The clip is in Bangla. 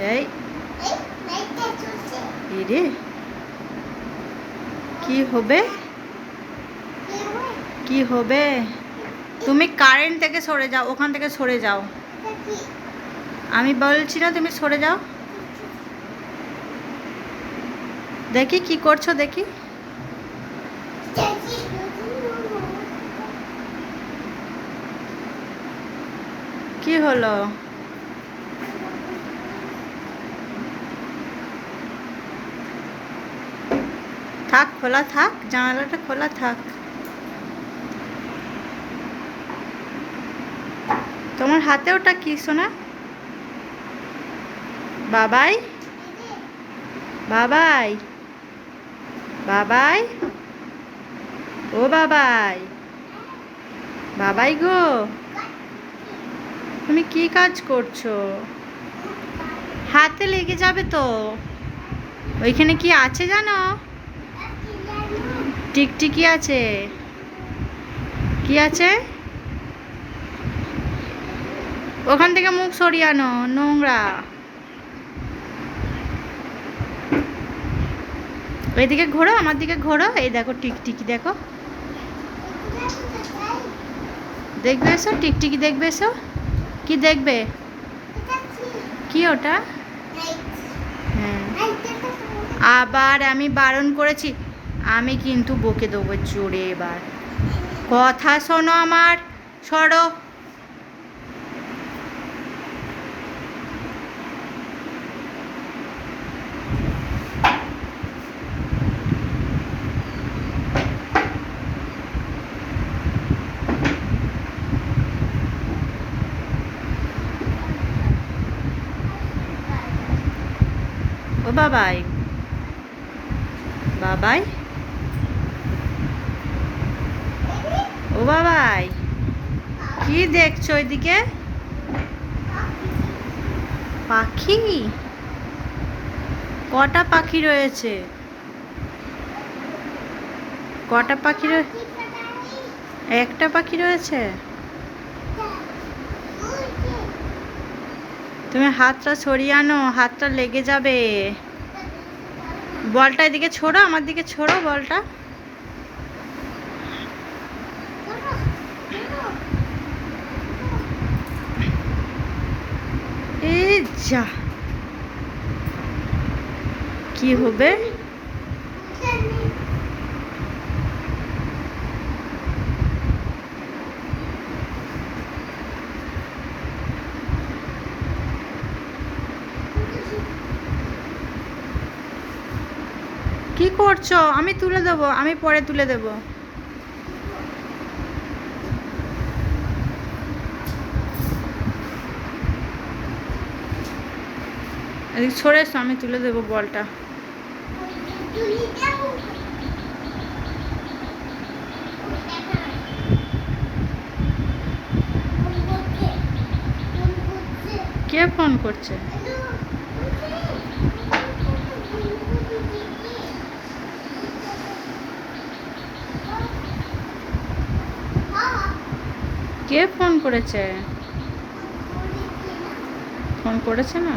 এই। ইরে। কি হবে? কি হবে? তুমি কারেন্ট থেকে সরে যাও, ওখান থেকে সরে যাও। আমি বলছি না তুমি সরে যাও। দেখি কি করছ, দেখি। কি হলো? থাক, খোলা থাক, জানালাটা খোলা থাক। তোমার হাতে ওটা কি শোনা বাবাই? বাবাই? বাবাই? ও বাবাই। বাবাই গো। তুমি কি কাজ করছ? হাতে লেগে যাবে তো। ওইখানে কি আছে জানো? টিকটিকি আছে? কি আছে? ওখান থেকে মুখ সরিয়ে আনো নোংরা। এইদিকে ঘোরো আমার দিকে ঘোরো। এই দেখো টিকটিকি দেখো। দেখবে এসো? টিকটিকি দেখবে এসো? কি দেখবে? কি ওটা? হ্যাঁ। আবার আমি বারণ করেছি। আমি কিন্তু বকে দেবো জোরে এবার। কথা শোনো আমার সরো। ও বাবাই। বাবাই ও বাবাই কি দেখছ ওইদিকে? পাখি? কটা পাখি রয়েছে? কটা পাখি একটা পাখি রয়েছে? তুমি হাতটা সরিয়ে আনো, হাতটা লেগে যাবে। বলটা এদিকে ছোড়ো, আমার দিকে ছোড়ো বলটা এই যা কি হবে? কি করছ? আমি তুলে দেবো আমি পরে তুলে দেবো। এদিক সরে এসো, আমি তুলে দেবো বলটা। কে ফোন করছে? কে ফোন করেছে? ফোন করেছে না?